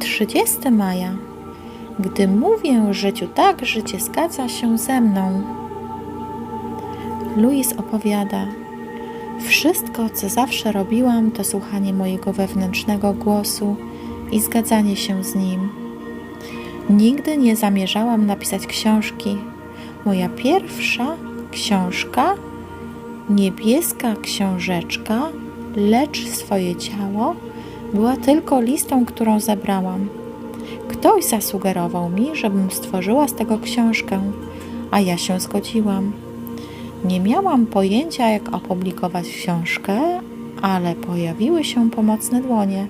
30 maja. Gdy mówię życiu tak, życie zgadza się ze mną. Louis opowiada. Wszystko, co zawsze robiłam, to słuchanie mojego wewnętrznego głosu i zgadzanie się z nim. Nigdy nie zamierzałam napisać książki. Moja pierwsza książka, niebieska książeczka, lecz swoje ciało, była tylko listą, którą zebrałam. Ktoś zasugerował mi, żebym stworzyła z tego książkę, a ja się zgodziłam. Nie miałam pojęcia, jak opublikować książkę, ale pojawiły się pomocne dłonie.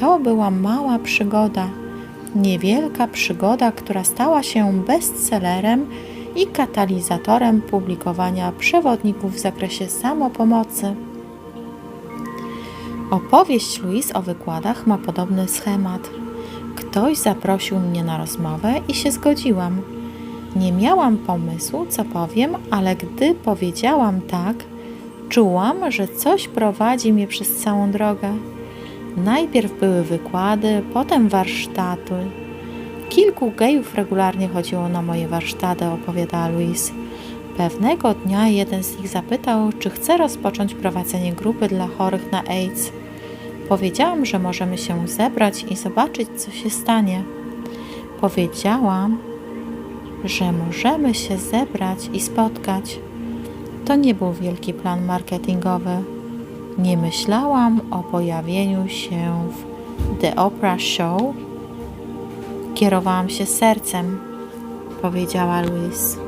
To była mała przygoda, niewielka przygoda, która stała się bestsellerem i katalizatorem publikowania przewodników w zakresie samopomocy. Opowieść Louise o wykładach ma podobny schemat. Ktoś zaprosił mnie na rozmowę i się zgodziłam. Nie miałam pomysłu, co powiem, ale gdy powiedziałam tak, czułam, że coś prowadzi mnie przez całą drogę. Najpierw były wykłady, potem warsztaty. Kilku gejów regularnie chodziło na moje warsztaty, opowiada Louise. Pewnego dnia jeden z nich zapytał, czy chcę rozpocząć prowadzenie grupy dla chorych na AIDS. Powiedziałam, że możemy się zebrać i zobaczyć, co się stanie. Powiedziałam, że możemy się zebrać i spotkać. To nie był wielki plan marketingowy. Nie myślałam o pojawieniu się w The Oprah Show. Kierowałam się sercem, powiedziała Louise.